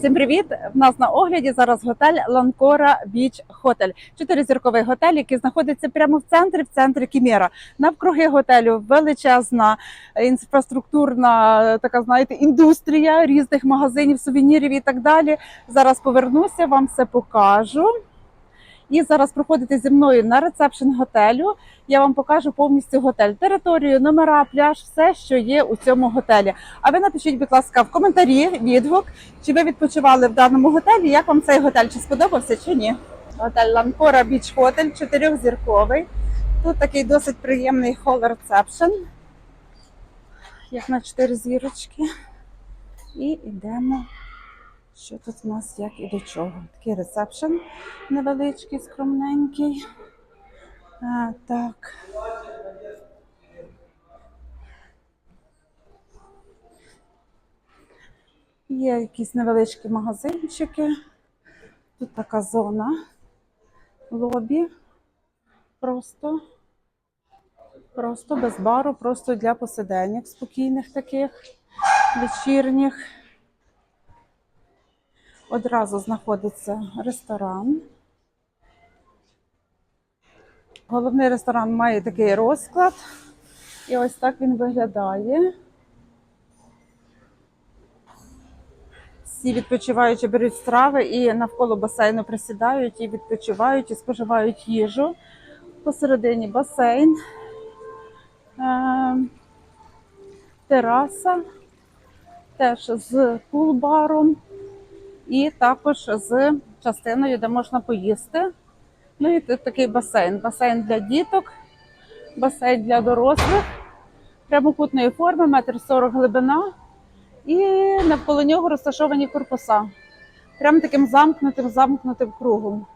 Всім привіт! В нас на огляді зараз готель Ланкора Біч Хотель. Чотиризірковий готель, який знаходиться прямо в центрі, в центрі Кімєра. Навкруги готелю величезна інфраструктурна така, знаєте, індустрія різних магазинів, сувенірів і так далі. Зараз повернуся, вам все покажу. І зараз проходите зі мною на ресепшн готелю. Я вам покажу повністю готель, територію, номера, пляж, все, що є у цьому готелі. А ви напишіть, будь ласка, в коментарі відгук, чи ви відпочивали в даному готелі, як вам цей готель, чи сподобався, чи ні. Готель Ланкора Біч Хотель, чотирьохзірковий. Тут такий досить приємний хол ресепшн, як на чотири зірочки. І йдемо. Що тут у нас як і до чого? Такий ресепшн невеличкий, скромненький. А, так. Є якісь невеличкі магазинчики. Тут така зона лобі. Просто, просто без бару, просто для посиденьок спокійних таких, вечірніх. Одразу знаходиться ресторан. Головний ресторан має такий розклад. І ось так він виглядає. Всі відпочиваючи беруть страви і навколо басейну присідають і відпочивають, і споживають їжу. Посередині басейн, е, тераса, теж з пул-баром і також з частиною, де можна поїсти. Ну і тут такий басейн. Басейн для діток, басейн для дорослих, прямокутної форми, метр сорок глибина, і навколо нього розташовані корпуса. Прям таким замкнутим, замкнутим кругом.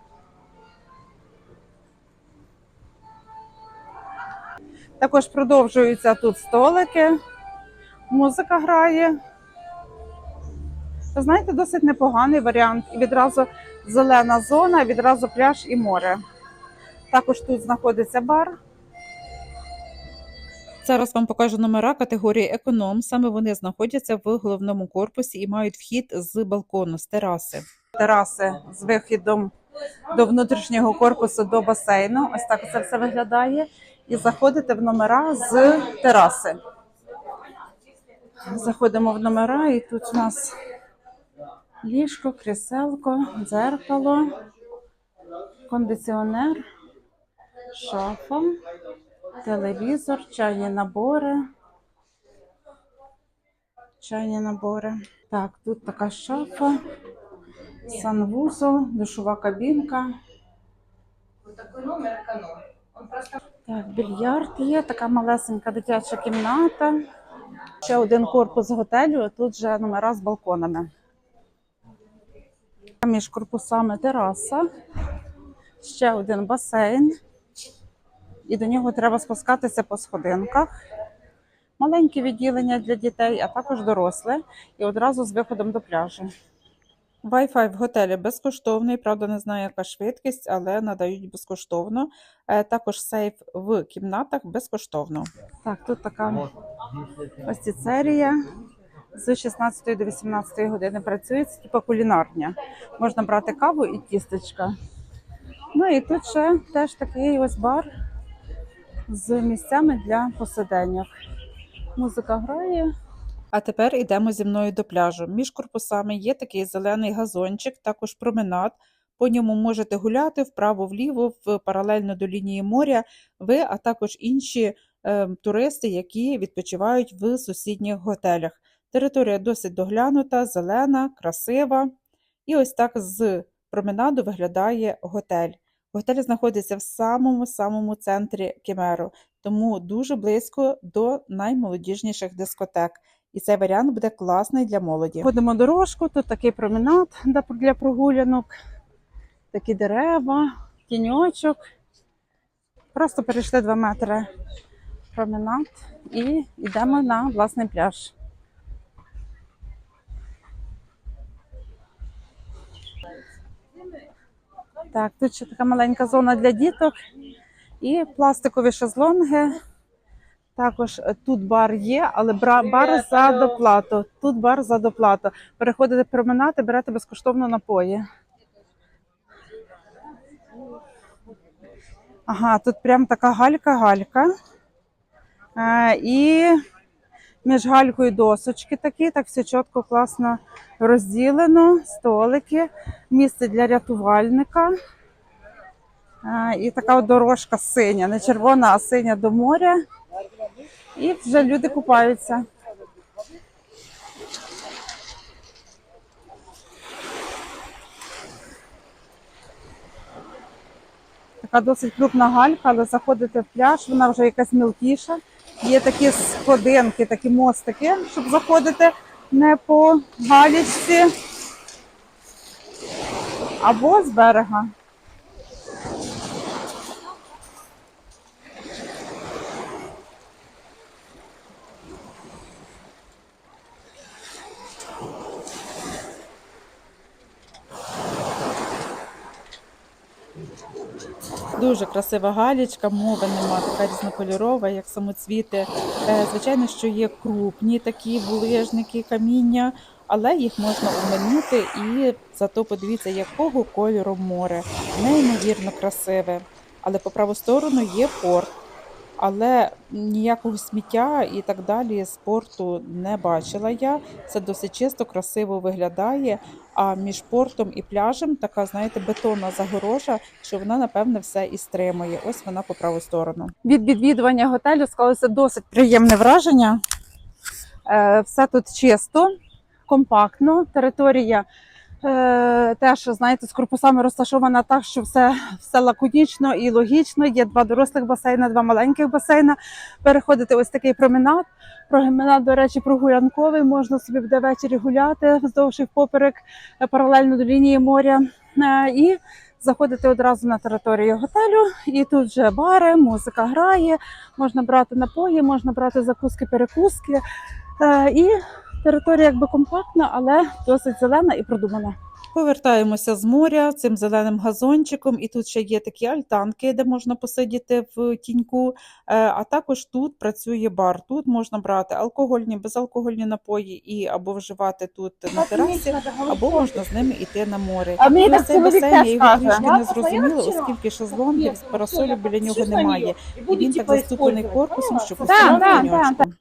Також продовжуються тут столики, музика грає. Ви знаєте, досить непоганий варіант. І відразу зелена зона, відразу пляж і море. Також тут знаходиться бар. Зараз вам покажу номера категорії економ. Саме вони знаходяться в головному корпусі і мають вхід з балкону, з тераси. Тераси з вихідом до внутрішнього корпусу до басейну. Ось так це все виглядає. І заходите в номера з тераси. Заходимо в номера, і тут у нас ліжко, кріселко, дзеркало, кондиціонер, шафа, телевізор, чайні набори. Чайні набори. Так, тут така шафа, санвузол, душова кабінка. Так, більярд є, така малесенька дитяча кімната. Ще один корпус готелю, тут вже номера з балконами. Між корпусами тераса, ще один басейн, і до нього треба спускатися по сходинках. Маленьке відділення для дітей, а також доросле, і одразу з виходом до пляжу. Wi-Fi в готелі безкоштовний, правда, не знаю, яка швидкість, але надають безкоштовно. Е, Також сейф в кімнатах безкоштовно. Так, тут така ось цицерія. З 16 до 18 години працює, це типу кулінарня. Можна брати каву і тістечка. Ну і тут ще теж такий ось бар з місцями для посиденьок. Музика грає. А тепер йдемо зі мною до пляжу. Між корпусами є такий зелений газончик, також променад. По ньому можете гуляти вправо-вліво, паралельно до лінії моря. Ви, а також інші е, туристи, які відпочивають в сусідніх готелях. Територія досить доглянута, зелена, красива. І ось так з променаду виглядає готель. Готель знаходиться в самому самому центрі Кемеру, тому дуже близько до наймолодіжніших дискотек. І цей варіант буде класний для молоді. Ходимо дорожку, тут такий променад для прогулянок, такі дерева, тіньочок. Просто перейшли 2 метри променад і йдемо на власний пляж. Так, тут ще така маленька зона для діток і пластикові шезлонги. Також е, тут бар є, але бар за доплату. Тут бар за доплату. Переходите променад і берете безкоштовно напої. Ага, тут прям така галька-галька. Е, і між галькою досочки такі, так все чітко, класно розділено, столики, місце для рятувальника. І така дорожка синя, не червона, а синя до моря. І вже люди купаються. Така досить крупна галька, але заходите в пляж, вона вже якась мілкіша. Є такі сходинки, такі мостики, щоб заходити не по галічці або з берега. Дуже красива галічка, мови нема, така різнокольорова, як самоцвіти. Е, Звичайно, що є крупні такі булижники, каміння, але їх можна уминути і зато подивіться, якого кольору море. Неймовірно красиве. Але по праву сторону є порт. Але ніякого сміття і так далі з порту не бачила я. Це досить чисто, красиво виглядає. А між портом і пляжем така, знаєте, бетонна загорожа, що вона напевне все і стримує. Ось вона по праву сторону. від відвідування готелю склалося досить приємне враження. Е, Все тут чисто, компактно. Територія теж, знаєте, з корпусами розташована так, що все, все лаконічно і логічно. Є два дорослих басейни, два маленьких басейна. Переходити ось такий променад. Променад, до речі, прогулянковий. Можна собі буде ввечері гуляти вздовж і впоперек е, паралельно до лінії моря. Е, І заходити одразу на територію готелю, і тут вже бари, музика грає, можна брати напої, можна брати закуски, перекуски. Е, І територія якби компактна, але досить зелена і продумана. Повертаємося з моря цим зеленим газончиком, і тут ще є такі альтанки, де можна посидіти в тіньку. Е, А також тут працює бар. Тут можна брати алкогольні, безалкогольні напої і або вживати тут на терасі, або можна з ними йти на море. А мені І так цей басейн, я його трішки не зрозуміла, вчора. оскільки шезлонгів з парасолю біля нього немає. І він так заступлений корпусом, що да, коньочком.